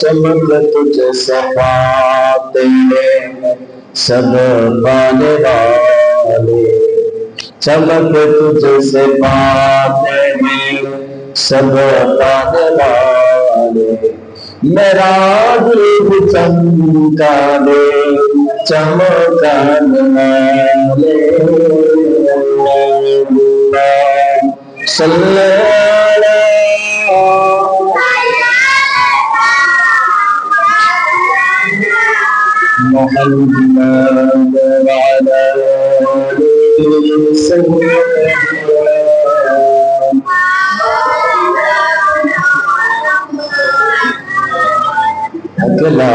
चमक तुझ सफाते सब पाने वाले। चमक तुझ से पाते सब पाने वाले। मेरा दिल चमका दे, चमकन सल्लल्लाहु محمد وعلى آله سيدنا لا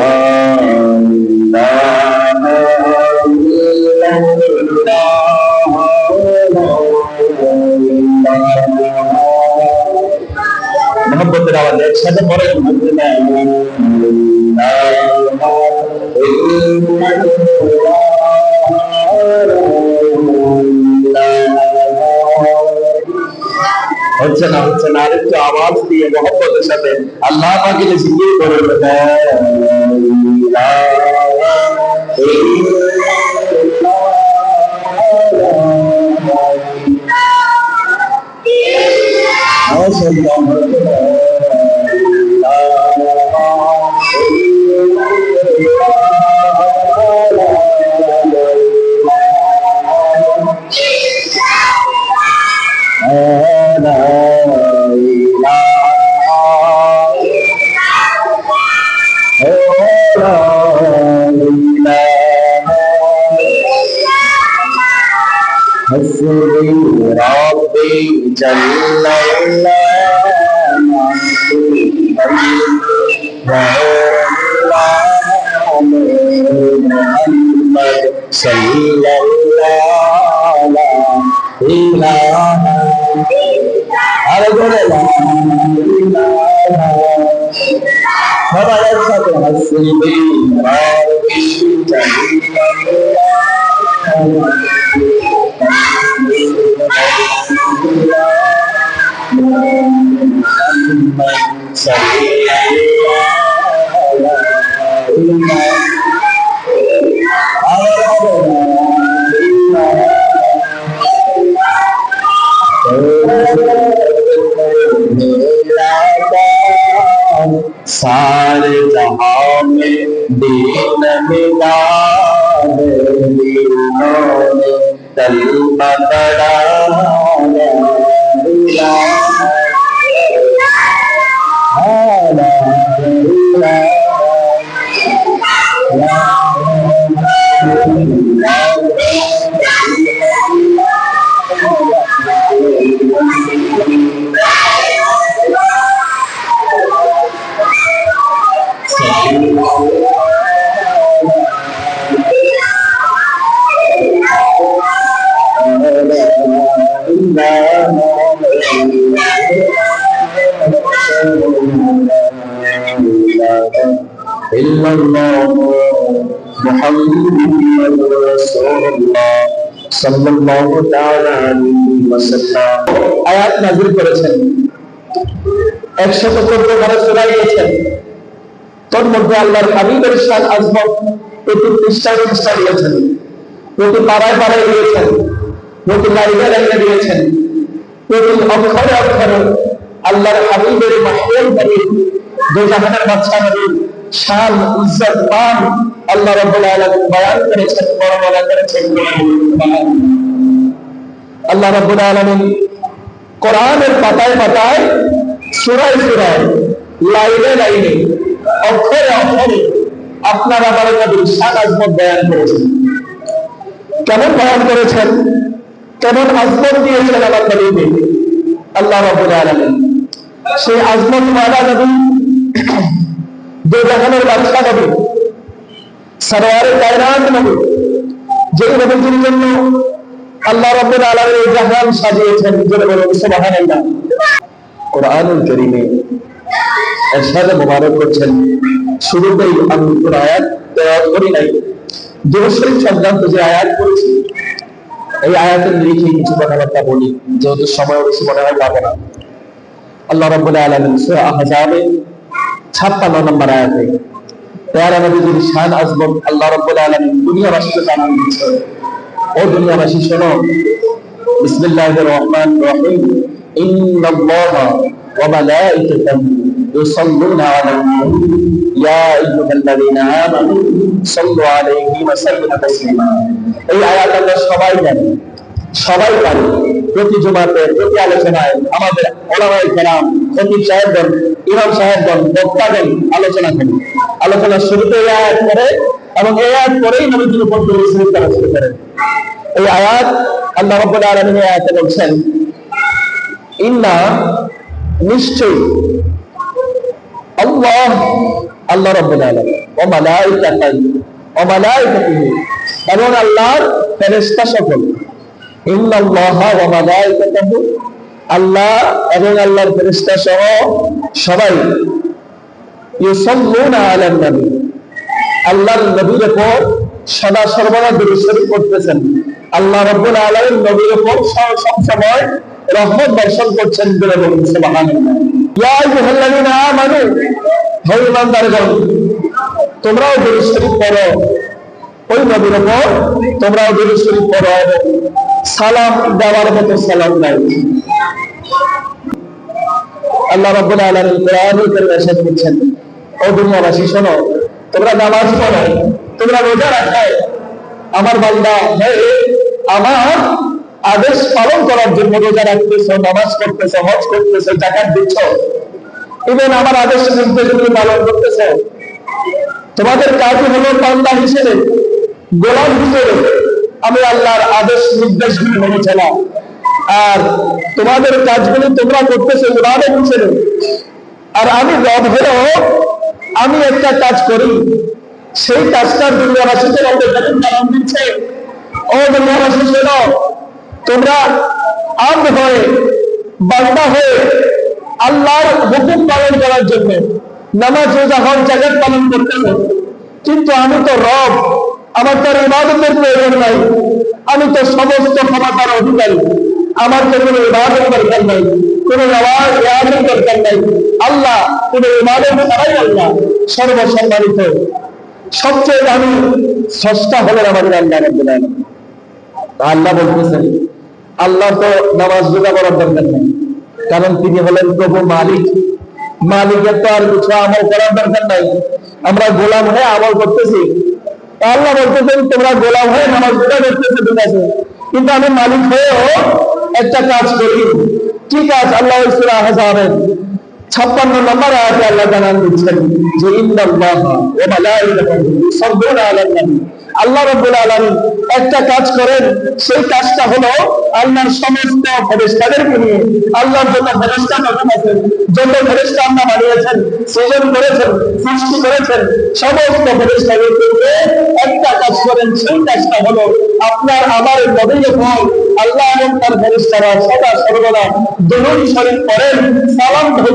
إله إلا الله محبت راوندے چھڈ مرے اللہ चला चला रहे तो आवाज़ दी है, मोहब्बत के साथ। अल्लाह पाक ने ज़िक्र कर Oh আরে বলে সবাই একসাথে হাসবি सारे जहाँ में दीन मिला दीनों ने إلا الله محمد رسول الله সাল্লাল্লাহু তাআলা আলাইহি ওয়াসাল্লাম আয়াত নাযিল করেছেন 114 বার সূরা দিয়েছেন তোর মধ্যে আল্লাহর হাবিবের শান আজমত প্রতি দিয়েছেন প্রতি পাড়ায় পাড়ায় দিয়েছেন প্রতি দিয়েছেন প্রতি অক্ষরে অক্ষরে আল্লাহর হাবিবের মাহবুব নবী শান, ইজ্জত আল্লাহ আলামিন বয়ান করেছেন, বর্ণনা করেছেন। আল্লাহ আলামিন কোরআনের পাতায় পাতায় সূরায় সূরায় লাইনে লাইনে অক্ষরে অক্ষরে আপনার আমার নবীর আজমত বয়ান করেছেন। কেমন বয়ান করেছেন? কেমন আজমত দিয়েছেন আমার নবীকে? আল্লাহ রাব্বুল আলামিন। সেই আজমত ওয়ালা নবী জাহানের বাদশা নবী সরওয়ারে কায়নাত নবী যে নবীর জন্য আল্লাহ রাব্বুল আলামিন জাহান সাজিয়েছেন জোরে বলুন, সুবহানাল্লাহ। কোরআনুল কারীমে এরশাদে মোবারক করছেন। শুরুতেই আমি কোন আয়াত করি নাই। দেবশরীফ সংক্রান্ত যে আয়াত করেছি এই আয়াতের নিরিখে কিছু কথাবার্তা বলি, যেহেতু সময় বেশি মনে হয়, পাবো না। আল্লাহ রাব্বুল আলামিন সূরা ছাপ্পান্ন নম্বর আয়াতে, পেয়ারা নবীজির শান আজমত আল্লাহ রব্বুল আলামিন দুনিয়াবাসীকে জানান দিচ্ছে ও দুনিয়াবাসী, শোনো, বিসমিল্লাহির রহমানির রহিম। ইন্নাল্লাহা ওয়া মালাইকাতাহু নবী ইয়া আইয়ুহাল্লাযীনা আমানু সাল্লু আলাইহি ওয়া সাল্লিমু তাসলিমা এই আয়াত আমরা সবাই জানি। সবাই পারি প্রতি জুমাতে, প্রতি আলোচনায় আমাদের ওলামাই কেরাম, খতিব সাহেবগণ, ইমাম সাহেবগণ, বক্তাগণ আলোচনা করেন। আলোচনার শুরুতে আয়াত করে এবং এই আয়াত করেই নবীজির উপর দরুদ শরীফ করা শুরু করেন। এই আয়াত আল্লাহ রাব্বুল আলামিন আয়াতে বলছেন, ইন্না নিশ্চয়ই আল্লাহ আল্লাহ রাব্বুল আলামিন। ওয়া মালাইকাতাহু ওয়া আল্লাহর ফেরেশতা সকল। ওয়া আল্লাহ এবং আল্লাহর ফেরেশতা সহ সবাই ইউসাল্লুনা আলান নবী। আল্লাহর নবীর উপর সদা সর্বদা দরুদ করতেছেন আল্লাহ রাব্বুল আলামিন নবীর উপর সব সময় রহমত বর্ষণ করছেন বলে বলুন সুবহানাল্লাহ ইয়া আইয়ুহাল্লাযীনা আমানু হে ঈমানদারগণ তোমরাও দরুদ শরীফ পড়ো ওই নবীর উপর তোমরাও দরুদ শরীফ পড়ো এবং সালাম দেওয়ার মতো সালাম নাই আল্লাহ রাব্বুল আলামিন কোরআনুল কারীমে ارشاد করছেন ও দুনিয়াবাসী শোনো তোমরা নামাজ পড়ো তোমরা রোজা রাখো আমার বান্দা হে আমার আদেশ পালন করার জন্য রোজা রাখতেছো, নামাজ করতেছো হজ করতেছো জাকাত দিচ্ছ। ইভেন আমার আদেশ নির্দেশগুলি পালন করতেছো। তোমাদের কাজ হলো বান্দা হিসেবে, গোলাম হিসেবে আমি আল্লাহর আদেশ, নির্দেশগুলি মেনে চলা। আর তোমাদের কাজগুলি তোমরা করতেছো ইবাদত হিসেবে। আর আমি রব হলেও আমি একটা কাজ করি। সেই কাজটার যখন জানান দিচ্ছে, ও দুনিয়াবাসী শোনো তোমরা আম হয়ে, বান্দা হয়ে আল্লাহর হুকুম পালন করার জন্য নামাজ, রোজা হক জাগাত পালন করতেছে কিন্তু আমি তো রব, আমার তো আর ইবাদতের প্রয়োজন নাই। আমি তো সমস্ত ক্ষমতার অধিকারী। আমার তো কোনো ইবাদত দরকার নাই, কোনো নামাজ দরকার নাই। আল্লাহ কোনো ইবাদত ছাড়াই আল্লাহ সর্বসম্মানিত। সবচেয়ে দামি সস্তা হলেন আমাদের আল্লাহ আল্লাহ বলতেছেন আল্লাহ তো নামাজ রোজা করার দরকার নেই কারণ তিনি হলেন প্রভু মালিক। মালিকের তো আর কিছু আমল করার দরকার নাই। আমরা গোলাম হয়ে আমল করতেছি। আল্লাহ বলতেছেন, তোমরা গোলাম হয়ে নামাজ রোজা করতেছে, ঠিক আছে? কিন্তু আমি মালিক হয়েও একটা কাজ করি। ঠিক আছে আল্লাহ ইসরা হাজারের ছাপ্পান্ন নম্বর আয়াতে আল্লাহ জানান দিচ্ছেন যে, ইন্নাল্লাহ ওয়া মালাইকাতুহু আলান নবী আল্লাহ রাব্বুল আলামিন একটা কাজ করেন, সেই কাজটা হলো আল্লাহর সমস্ত ফেরেশতাদেরকে নিয়ে আল্লাহর জন্য ফেরেশতা কখন আছেন যত ফেরেশতা আল্লাহ বানিয়েছেন, সৃজন করেছেন, সৃষ্টি করেছেন, সমস্ত ফেরেশতাদেরকে নিয়ে একটা কাজ করেন, সেই কাজটা হলো আপনার আমার নবীর উপর আল্লাহ এবং তার ফেরেশতারা সদা সর্বদা দুরূদ শরীফ পড়েন, সালাম বলে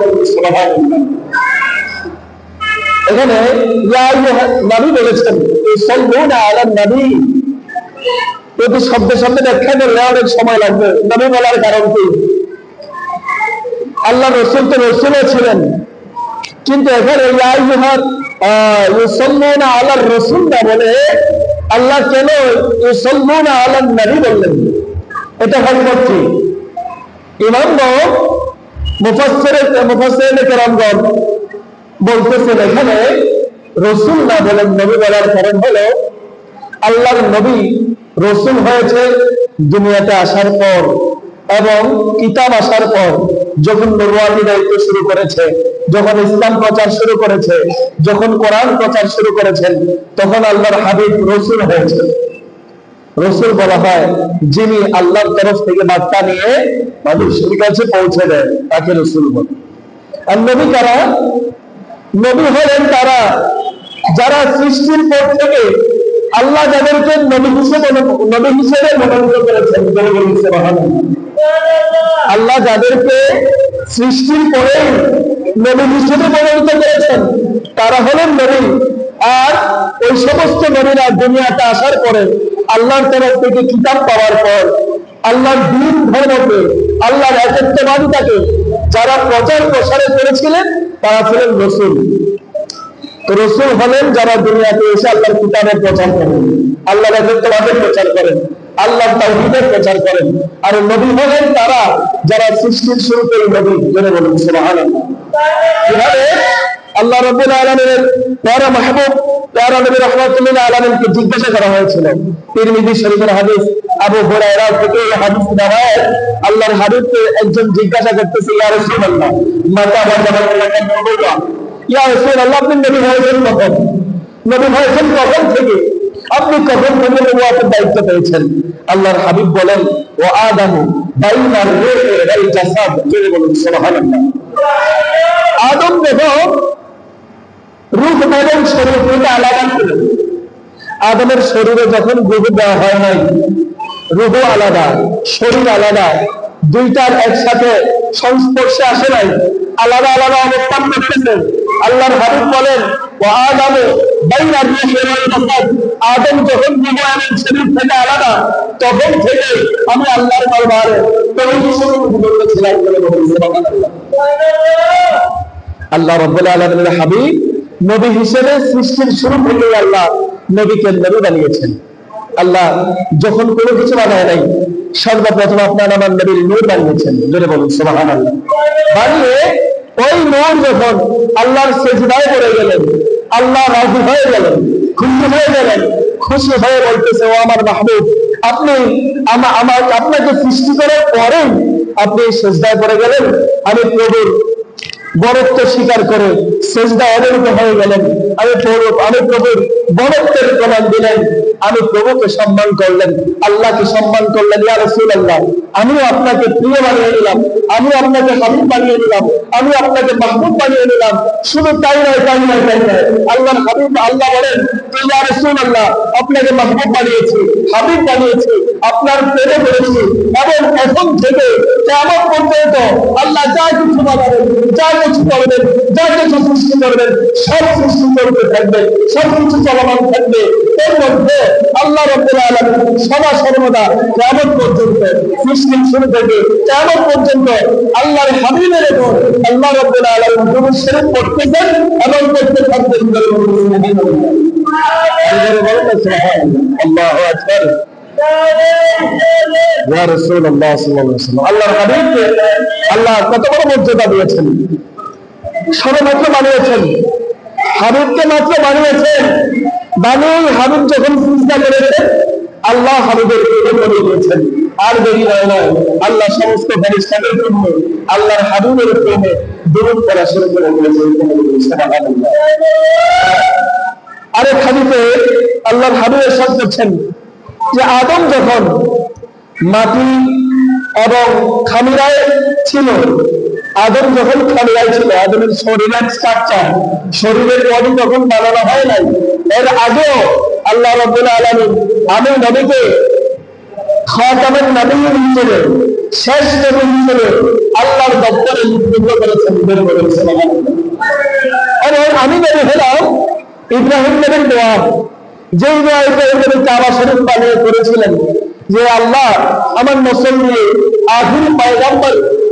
বলুন, সুবহানাল্লাহ। এখানে নবী বলেছেন সাল্লুনা আলান নবী। প্রতি শব্দে শব্দে ব্যাখ্যা করলে অনেক সময় লাগবে। নবী বলার কারণ কি? আল্লাহ রসুল তো রসুলও ছিলেন। কিন্তু এখানে ইউসাল্লুনা আলার রসুল না বলে আল্লাহ কেন ইউসাল্লুনা আলান নবী বললেন? এটা হকমত কি? ইমামগণ মুফাসসিরে মুফাসসিরিনে কেরামগণ বলতেছেন এখানে রসুল না বলেন, নবী বলার কারণ হলো, আল্লাহর নবী রসুল হয়েছে দুনিয়াতে আসার পর এবং কিতাব আসার পর যখন নরওয়ানি দায়িত্ব শুরু করেছে, যখন ইসলাম প্রচার শুরু করেছে, যখন কোরআন প্রচার শুরু করেছেন, তখন আল্লাহর হাবিব রসুল হয়েছে। রসুল বলা হয়, যিনি আল্লাহর তরফ থেকে বার্তা নিয়ে মানুষের কাছে পৌঁছে দেয়, তাকে রসুল বলে। আর নবী কারা? নবী হলেন তারা। যারা সৃষ্টির পর থেকে আল্লাহ যাদেরকে নবী হিসেবে নবী হিসেবে মনোনীত করেছেন আল্লাহ যাদেরকে সৃষ্টির পরে নবী হিসেবে মনোনীত করেছেন, তারা হলেন নবী। আর ওই সমস্ত নবীরা দুনিয়াতে আসার পরে আল্লাহর তরফ থেকে কিতাব পাওয়ার পর, আল্লাহর দিন ধর্মকে, আল্লাহর একত্ববাদিতাকে যারা প্রচার প্রসারে করেছিলেন, তারা ছিলেন রসুল। রসুল হলেন যারা দুনিয়াতে এসে আল্লাহর কিতাবের প্রচার করেন। আল্লাহ তোমাদের প্রচার করেন। আল্লাহ তাহিদের প্রচার করেন। আর নবী হলেন তারা যারা সৃষ্টির শুরুতে নবী। জেনে বলুন কীভাবে? আল্লাহ রব্বুল আলমের প্যারা মাহবুব, প্যারা নবী রহমতুল্লাহ আলমকে জিজ্ঞাসা করা হয়েছিল। তিরমিজি শরীফের হাদিস। আবু হুরায়রা থেকে এই হাদিস আল্লাহর হাবিবকে একজন জিজ্ঞাসা করতেছে, ইয়া রাসূলুল্লাহ, মাতা ইয়া রাসূলুল্লাহ আপনি নবী হয়েছেন কখন নবী হয়েছেন কখন থেকে? আপনি কখন থেকে নবুয়াতের দায়িত্ব পেয়েছেন? আল্লাহর হাবিব বলেন ও আদামু বাইনার জাসাদ। সুবহানাল্লাহ। আদম যখন রূহ শরীর দুটো আলাদা ছিল। আদমের শরীরে যখন রূহ দেওয়া হয় নাই রূহ আলাদা, শরীর আলাদা, দুইটার একসাথে সংস্পর্শে আসে নাই। আলাদা আলাদা অবস্থান করতেছেন আল্লাহর হাবিব বলেন সৃষ্টির শুরু থেকে আল্লাহ নবীকে নবী বানিয়েছেন। আল্লাহ যখন কোনো কিছু বানায় নাই, সর্বপ্রথম আপনার আমার নবীর নূর বানিয়েছেন। জোরে বলুন আল্লাহ বানিয়ে ওই নূর যখন আল্লাহর সেজদায় পড়ে গেলেন আল্লাহ রাজি হয়ে গেলেন, খুশি হয়ে গেলেন, খুশি হয়ে বলতেছে, ও আমার মাহবুব, আপনি আমার, আপনাকে সৃষ্টি করার পরে আপনি সেজদায় পড়ে গেলেন। আমি প্রভুর বরত্ব স্বীকার করে সেজদা অবনত হয়ে গেলেন। আমি প্রভু আমি প্রভুর বরত্বের প্রমাণ দিলেন। আমি প্রভুকে সম্মান করলেন। আল্লাহকে সম্মান করলেন, ইয়া আল্লাহ আমিও আপনাকে প্রিয় বানিয়ে নিলাম। আমি আপনাকে হাবিব বানিয়ে নিলাম। আমি আপনাকে মাহবুব বানিয়ে নিলাম। শুধু তাই নয় তাই নয় তাই নয়। আল্লাহর হাবিব, আল্লাহ বলেন, ইয়া রসুল আল্লাহ আপনাকে মাহবুব বানিয়েছি, হাবিব বানিয়েছি, আপনার প্রেমে করেছি এবং এখন থেকে কেমন পর্যন্ত আল্লাহ যা কিছু বানাবেন যা কিছু করবেন যা কিছু সৃষ্টি করবেন সব সৃষ্টি করতে থাকবে সব কিছু চলমান থাকবে। এর মধ্যে আল্লাহ সদা সর্বদা কেমন পর্যন্ত সৃষ্টি শুরু থেকে কেমন পর্যন্ত আল্লাহর উপর আল্লাহ পড়তেছেন এবং করতে থাকবেন আল্লাহ কত বড় মর্যাদা দিয়েছেন। বানিয়েছেন। মাত্র বানিয়েছেন। যখন চিন্তা করেছেন আল্লাহ হাবিবের করে দিয়েছেন। আর দেরি নয় নয় আল্লাহ সমস্ত জন্য আল্লাহর প্রেমে দূর করা শুরু করে দিয়েছেন। আল্লাহর সাথ করছেন যে আদম যখন মাটি এবং খামিরায় ছিল আদম যখন খামিরায় ছিল, আদমের শরীরের স্ট্রাকচার শরীরের বডি যখন বানানো হয় নাই। এর আগেও আল্লাহ রব্বুল আলমী আমি নবীকে খাতামের নবী হিসেবে শেষ নবী হিসেবে আল্লাহর দপ্তরে লিপিবদ্ধ করেছেন, বের করেছেন এবং আমি নবী হলাম ইব্রাহিম নবীর দোয়া। যে ইব্রাহিম নবী কাবা শরীফ বানিয়ে করেছিলেন, যে আল্লাহ আমার মুসলমান আখির পয়গম্বর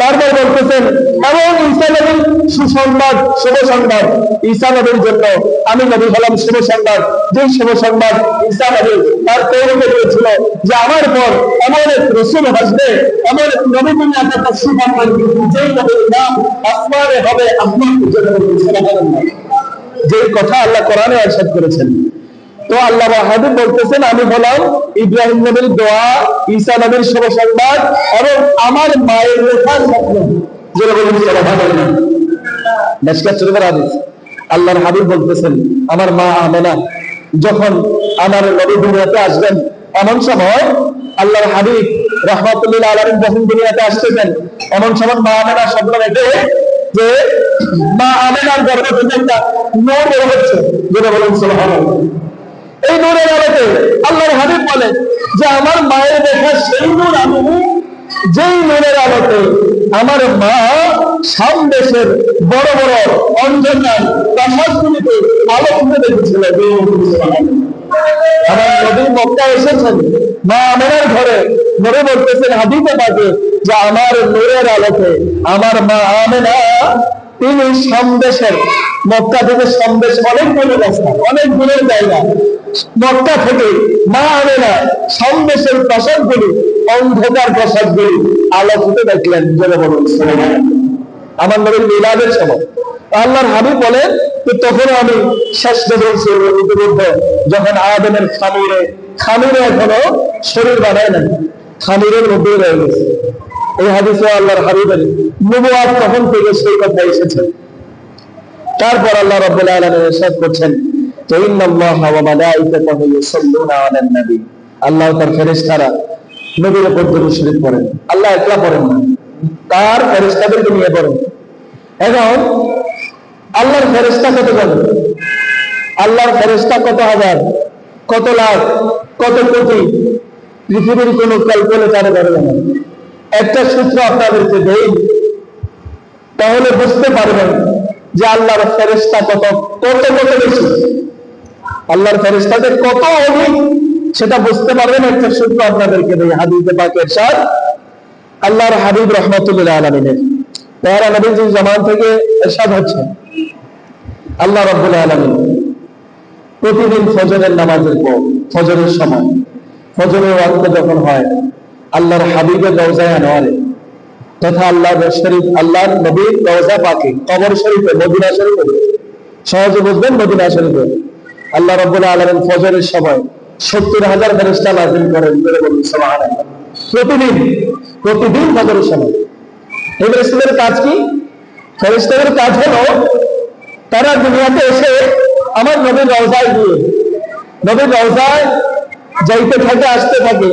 তারপর বলতেছেন এবং ঈসা নবীর সুসংবাদ, শুভ সংবাদ, ঈসা নবীর জন্য আমি নবী হলাম শুভ সংবাদ। যে শুভ সংবাদ ঈসা নবী তার তৈরিকে দিয়েছিল যে আমার পর এমন এক রসুল আসবে, এমন এক নবী দুনিয়াতে তসিফ আনবেন যেই নবীর নাম আসমানে হবে আহমদ যে কথা আল্লাহ কোরআনে আরশাদ করেছেন। তো আল্লাহ হাবিব বলতেছেন, আমি হলাম ইব্রাহিম নবীর দোয়া, ঈসা নবীর শুভ সংবাদ এবং আমার মায়ের রেখার স্বপ্ন। যেটা বলুন আল্লাহর হাবিব বলতেছেন, আমার মা আমেনা, যখন আমার নবী দুনিয়াতে আসবেন, এমন সময় আল্লাহর হাবিব রহমতুল্লাহ আলম যখন দুনিয়াতে আসতেছেন, এমন সময় মা আমেনা স্বপ্ন রেখে যে মা আমেনার গর্ভ থেকে একটা নোর বের হচ্ছে। যেটা বলুন, সুবহানাল্লাহ। এই নূরের আলোতে আল্লাহর হাবিব বলে যে আমার মায়ের দেখা সেই নূর আমি যেই নূরের আলোতে আমার মা সামদেশের বড় বড় খুঁজে দেখেছিল আমার মক্কা এসেছেন। মা আমেনার ঘরে নবী বলতেছেন হাদিতে পাকে যে আমার নূরের আলোতে আমার মা আমেনা তিনি সন্দেশের, মক্কা থেকে সন্দেশ অনেক দূরের রাস্তা অনেক দূরের জায়গা মক্কা থেকে মা আমেনা সন্দেশের প্রসাদগুলি, অন্ধকার প্রসাদগুলি আলোকিত দেখলেন। আমার নবীর মিলাদের সময় আল্লাহর হাবিব বলেন তো তখন আমি শেষ বলছি ইতিমধ্যে, যখন আদমের খামিরে খামিরে এখনও শরীর বানায় নাই, খামিরের মধ্যে রয়ে গেছে। তারপর আল্লাহ রাব্বুল করছেন আল্লাহ তার ফেরেশতারা নবীর উপর দরুদ শরীফ আল্লাহ একলা পড়েন না, তার ফেরেশতাদেরকে নিয়ে পড়েন। এখন আল্লাহর ফেরেশতা কত জন? আল্লাহর ফেরেশতা কত হাজার? কত লাখ? কত কোটি? পৃথিবীর কোন ক্যালকুলেটারে পারবে না। একটা সূত্র আপনাদেরকে দেই, তাহলে বুঝতে পারবেন যে আল্লাহর ফেরেশতা কত কত কত বেশি। আল্লাহর ফেরেশতাদের কত অধিক, সেটা বুঝতে পারবেন একটা সূত্র আপনাদেরকে দেই, হাদিসে পাকের সাথ আল্লাহর হাবিব রহমতুল্লাহ আলমিনের। তারা নবীজির জামান থেকে এরশাদ হচ্ছে আল্লাহ রব্বুল আলমিন প্রতিদিন ফজরের নামাজের পর, ফজরের সময়, ফজরের ওয়াক্ত যখন হয় আল্লাহর হাবিবের রওজায় আনোয়ারে। তথা আল্লাহ শরীফ, আল্লাহর নবীর রওজা পাকে, কবর শরীফে, মদিনা শরীফে। সহজে বুঝবেন মদিনা শরীফে। আল্লাহ রব্বুল আলমিন ফজরের সময় সত্তর হাজার ফেরেস্তা নাজিল করেন। প্রতিদিন প্রতিদিন ফজরের সময়। এই ফেরেস্তাদের কাজ কি? ফেরেস্তাদের কাজ হলো, তারা দুনিয়াতে এসে আমার নবীর রওজায় গিয়ে, নবীর রওজায় যাইতে থাকে আসতে থাকে।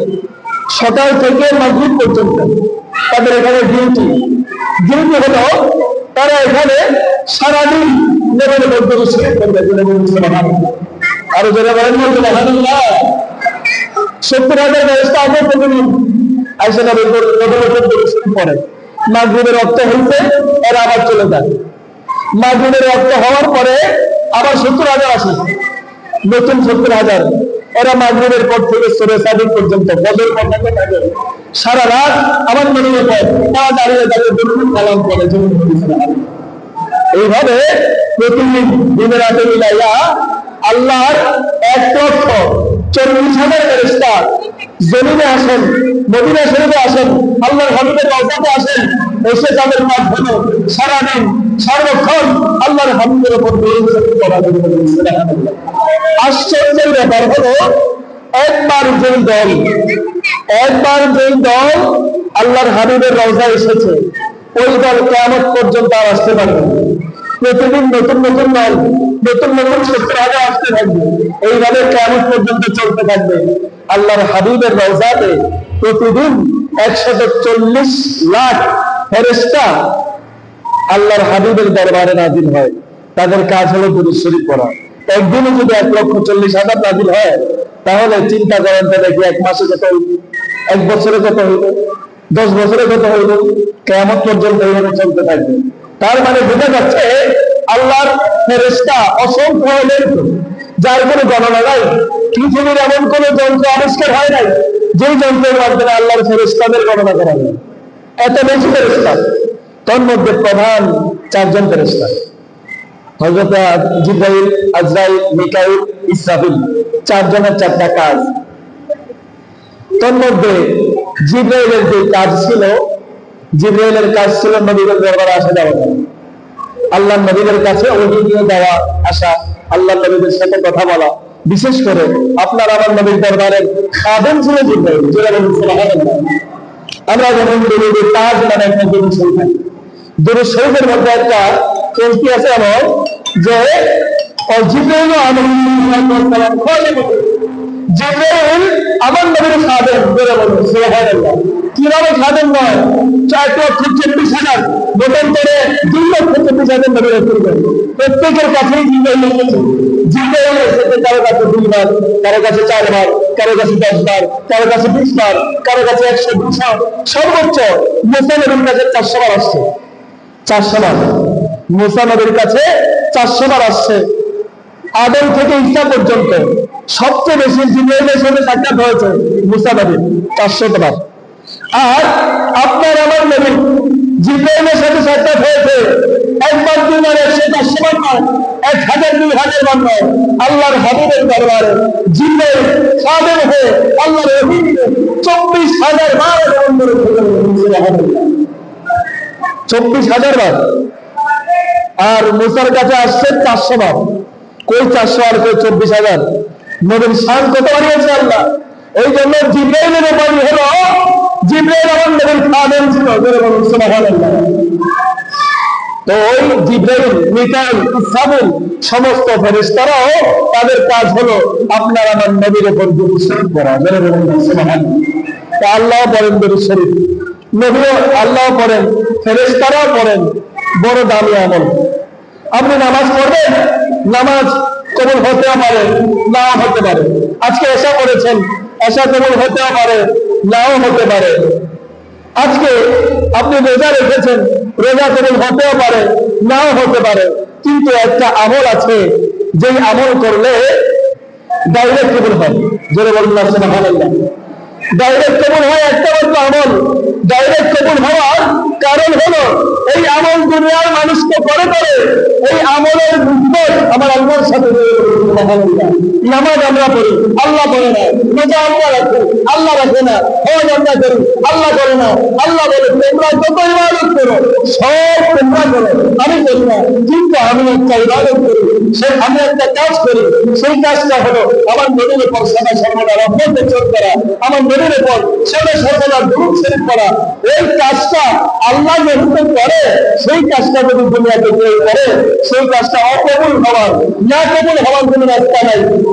সকাল থেকে মাগরিব পর্যন্ত তাদের এখানে ডিউটি। ডিউটি হলো তারা এখানে সারাদিন সুবহানাল্লাহ। আরও যারা বলেন সত্তর হাজার ব্যবস্থা আছে প্রতিদিন। আইসা নবীর নবীর মধ্যে শরীর পড়ে। মাগরিবের রক্ত হইতে এরা আবার চলে যায়। মাগরিবের রক্ত হওয়ার পরে আবার সত্তর হাজার আসে। নতুন সত্তর হাজার। এরা মাগরিবের পর থেকে সরে সাদিক পর্যন্ত বদর পর্যন্ত থাকে সারা রাত আমার মনে হয় পা দাঁড়িয়ে দাঁড়িয়ে দুর্গুণ পালন করে যেমন এইভাবে প্রতিদিন দিনের রাতে মিলাইয়া আল্লাহর এক লক্ষ চল্লিশ হাজার ফেরেস্তা জমিনে আসেন। মদিনা শরীফে আসেন, আল্লাহর হাবিবের রওজাতে আসেন, এসে তাদের মাধ্যমে সারাদিন সার্বক্ষণ আল্লাহর হাবিবের উপর। আশ্চর্যের ব্যাপার হলো, একবার যেই দল, একবার যেই দল আল্লাহর হাবিবের রওজা এসেছে, ওই দল কেমন পর্যন্ত আর আসতে পারবে। প্রতিদিন নতুন নতুন দল, নতুন নতুন সত্তর হাজার আসতে থাকবে এইভাবে কেমন পর্যন্ত চলতে থাকবে আল্লাহর হাবিবের রওজাতে প্রতিদিন একশত চল্লিশ লাখ ফেরেস্তা আল্লাহর হাবিবের দরবারে নাজিল হয়। তাদের কাজ হলো দুরুদ শরীফ পড়া। একদিনে যদি এক লক্ষ চল্লিশ হাজার নাজিল হয়, তাহলে চিন্তা করেন তো দেখি এক মাসে কত এক বছরে কত হইল, দশ বছরে কত হইল কেমন পর্যন্ত এইভাবে চলতে থাকবে। তার মানে বোঝা যাচ্ছে আল্লাহর ফেরেস্তা অসংখ্য হলেন। যার কোনো গণনা নাই। পৃথিবীর এমন কোন যন্ত্র আবিষ্কার হয় নাই। যে যন্ত্রের মাধ্যমে আল্লাহর ফেরেস্তাদের গণনা করা যায় এত বেশি ফেরেস্তা তোর মধ্যে প্রধান চারজন ফেরেস্তা হযরত জিব্রাইল, আজরাইল, মিকাইল, ইসরাফিল, চারজনের চারটা কাজ। তোর মধ্যে জিব্রাইলের যে কাজ ছিল, জিব্রাইলের কাজ ছিল নবীদের দরবারে আসা যাওয়া। আল্লাহ নবীদের কাছে ওহি দেওয়া আসা, আল্লাহ নবীদের সাথে কথা বলা। বিশেষ করে আপনার আমার নবীর দরবারের খাদেম ছিল। আমরা যখন নবীদের কাজ মানে একটা দুরূদ শরীফ। দুরূদ শরীফের মধ্যে একটা কলকি আছে এমন যে জিব্রাইল খাদেম জিব্রাইল আমার নবীর বলে কীভাবে খাদেম নয় চার লক্ষ চব্বিশ হাজার নতুন করে দুই লক্ষ চব্বিশ নবী রাসূলগণ প্রত্যেকের কাছেই এসেছে জিব্রাইল এসেছে কারও কাছে দুইবার কারও কাছে চারবার কারও কাছে দশবার কারও কাছে বিশবার কারও কাছে একশো দুশো সর্বোচ্চ মুসা নবীর কাছে চারশো বার আসছে। চারশো বার। মুসা নবীর কাছে চারশো বার আসছে। আদম থেকে ঈসা পর্যন্ত সবচেয়ে বেশি সাথে সাক্ষাৎ হয়েছে মুসা নবীর চারশো বার। আর আপনার আমার নবী জিব্রাইলের সাথে সাক্ষাৎ হয়েছে। একবার দুবার চারশো বার নয় এক হাজার, দুই হাজার বার নয়। আল্লাহর হাবিবের দরবারে জিব্রাইল খাদেম হয়ে আল্লাহর অভিনীত চব্বিশ হাজার বার গ্রহণ করে চব্বিশ হাজার বার। আর মুসার কাছে আসছে চারশো বার। কই চারশো আর কই চব্বিশ হাজার? নবীর শান কত বাড়িয়েছে আল্লাহ? এই জন্য জিব্রাইলের উপাধি হলো সমস্ত তাদের কাজ হলো, আপনার আমার নবীর আল্লাহ দুরূদ শরীফ। নবীও আল্লাহ পড়েন ফেরেশতারাও পড়েন বড় দামি আমল। আপনি নামাজ পড়বেন? নামাজ কবুল হতেও পারে নাও হতে পারে। আজকে এসা করেছেন এসা কবুল হতেও পারে। নাও হতে পারে। আজকে আপনি রোজা রেখেছেন, রোজা কবুল হতেও পারে, নাও হতে পারে। কিন্তু একটা আমল আছে, যেই আমল করলে ডাইরেক্ট কবুল হয়। জোরে বলুন, না, সুবহানাল্লাহ। ডাইরেক্ট কবুল হয় একটা মাত্র আমল। ডাইরেক্ট কবুল হওয়ার কারণ হলো, এই আমল দুনিয়ার মানুষকে করে করে, এই আমলের নিষ্পত আমার আল্লাহর সাথে নামাজ আমরা পড়ি, আল্লাহ পড়ে না রোজা আমরা রাখি, আল্লাহ রাখে না, হজ আমরা করি, আল্লাহ করে না, আল্লাহ বলে, তোমরা যত ইবাদত করো, সব তোমরা করো। আমি করি না, কিন্তু আমি একটা ইবাদত করি, সে আমি একটা কাজ করি, সেই কাজটা হলো আমার নদীর উপর সদা সর্বদা রহমত চোখ করা, আমার নদীর উপর সদা সর্বদা দুরুদ শরীফ করা এই কাজটা আল্লাহ যেহেতু করে, সেই কাজটা যদি দুনিয়াতে কেউ করে, সেই কাজটা অকবুল হওয়ার, না কবুল হওয়ার কোনো রাস্তা নাই।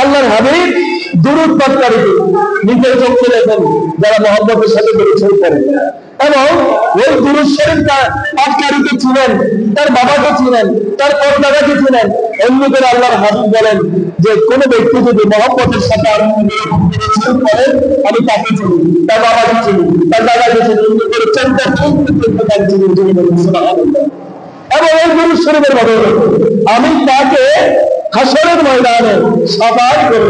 আল্লাহর হাবিব দুরুদ পাঠকারীকে নিজের চক্ষু দেখেন যারা মোহাম্মদের সাথে দরুদ শরীফ করে এবং ওই দুরুদ শরীফ পাঠকারীকে ছিলেন তার বাবাকে ছিলেন তার পরদাদাকে ছিলেন অন্য করে আল্লাহর হাবিব বলেন যে, কোনো ব্যক্তি যদি মহব্বতের সাথে আর শুরু করে, আমি তাকে চিনি, তার বাবাকে চিনি, তার দাদাকে চিনি, অন্য করে চিন্তা চিনি এবং এই গুরু শরীফের আমি তাকে হাসরের ময়দানে সবাই করব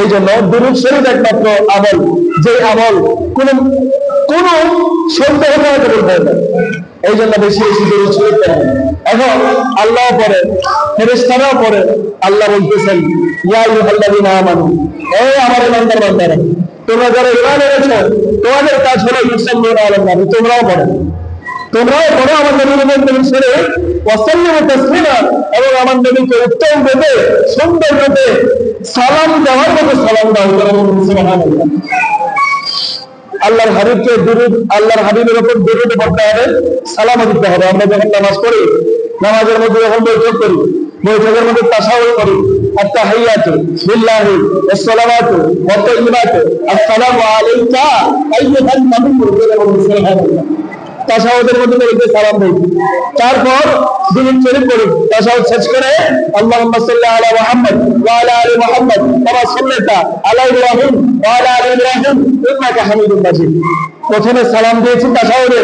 এই জন্য দুরুদ শরীফ একমাত্র আমল। যে আমল কোন কোন সন্দেহ করে কবুল না। এই জন্য বেশি বেশি দুরুদ শরীফ পড়েন। এখন আল্লাহ পড়ে ফেরেশতারাও পড়ে আল্লাহ বলতেছেন আমার ইমানদার বান্দারা, তোমরা যারা ইমান তোমাদের কাজ হলো আলান নবী তোমরাও পড়ো। তোমরাও পড়ো তুমি ছেড়ে ওয়াসাল্লিমু তাসলিমা এবং আমার নবীকে উত্তম রূপে সুন্দর রূপে সালাম দেওয়ার মতো সালাম দাও সুবহানাল্লাহ আল্লাহর হাবিবকে দুরুদ আল্লাহর হাবিবের উপর দুরুদ পড়তে হবে সালাম দিতে হবে আমরা যখন নামাজ পড়ি নামাজের মধ্যে যখন বৈঠক করি বৈঠকের মধ্যে তাসাউল করি التحيات لله والصلوات والطيبات السلام عليك ايها النبي سبحان الله তাসাউদের মধ্যে বলতে সালাম দেই তারপর দিন শরীফ পড়ি তাসাউদ শেষ করে আল্লাহুম্মা সাল্লি আলা মুহাম্মদ ওয়া আলা আলি মুহাম্মদ, কামা সাল্লাইতা আলা প্রথমে সালাম দিয়েছি তাসাউদে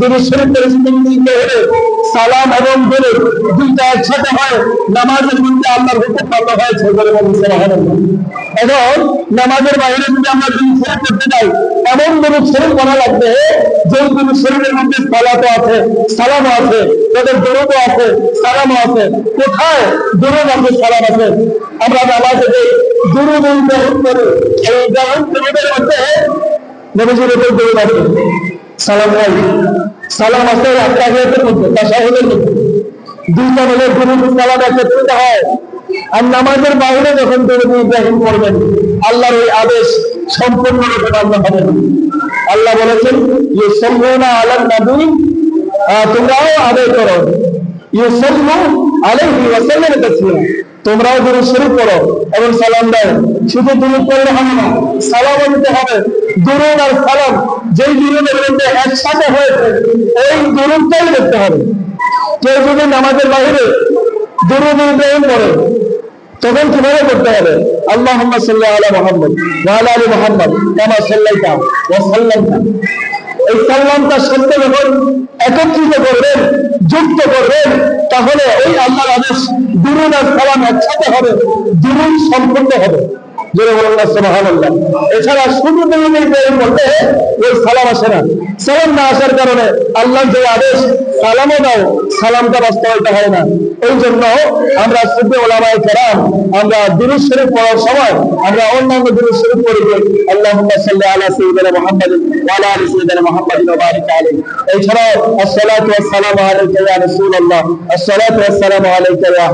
দিন শরীফ পড়েছি তিন হলে সালাম এবং দুরুদ দুইটা একসাথে হয়, নামাজের মধ্যে আল্লাহর হুকুম পালন হয়েছে বলে এখন নামাজের বাইরে যদি আমরা দিন শরীফ করতে যাই, এমন দুরুদ শরীফ করা লাগবে যে দুরুদ শরীফের মধ্যে সালাতও আছে, সালামও আছে তাদের দরুদও আছে, সালামও আছে, কোথায় দরুদ আছে, সালাম আছে। আমরা নামাজে যে দরুদ করি। এই দরুদের মধ্যে নবীজির উপর সালাম সালাম একটা মধ্যে মধ্যে দুইটা সালাম একত্রিত হয়। আর নামাজের বাইরে যখন দরুদ ইব্রাহিম পড়বেন আল্লাহর ওই আদেশ সম্পূর্ণরূপে মান্য হবে। আল্লাহ বলেছেন ইউসাল্লুনা আলান নবী আহ, তোমরাও আদায় করো। ইউসাল্লু আলাইহি ওয়া সাল্লাম তাসলিমা তোমরাও দরুদ শরীফ পড়ো এবং সালাম দাও। শুধু তুমি পড়লে হবে না সালাম দিতে হবে। দরুদ আর সালাম যেই দরুদের মধ্যে একসাথে হয়েছে, ওই দেখতে হবে। কেউ যদি নামাজের বাইরে তখন কীভাবে করতে হবে? আল্লাহ মোহাম্মদ আলী মোহাম্মদ কামা এই সাল্লামটা যখন একত্রিত করবেন, যুক্ত করবেন, তাহলে ওই আল্লাহর আদেশ দুরুন আর সালাম একসাথে হবে দুরুন সম্পূর্ণ হবে। এছাড়া ওই সালাম আসে না, সালাম না আসার কারণে আল্লাহ যে আদেশ, সালামও দাও, সালামটা বাস্তবায়িত হয় না। এই জন্য আমরা শুদ্ধ ওলামায় কেরাম, আমরা দুরুদ শরীফ পড়ার সময় আমরা অন্যান্য শরীফ পড়ি যে আল্লাহুম্মা সাল্লি আলা মুহাম্মাদ ওয়া আলা আলি সাইয়্যিদিনা মুহাম্মাদ ওয়া বারিক আলাইহি। এছাড়াও, আসসালাতু ওয়াসসালামু আলাইকা ইয়া রাসূলুল্লাহ, আসসালাতু ওয়াসসালামু আলাইকা ইয়া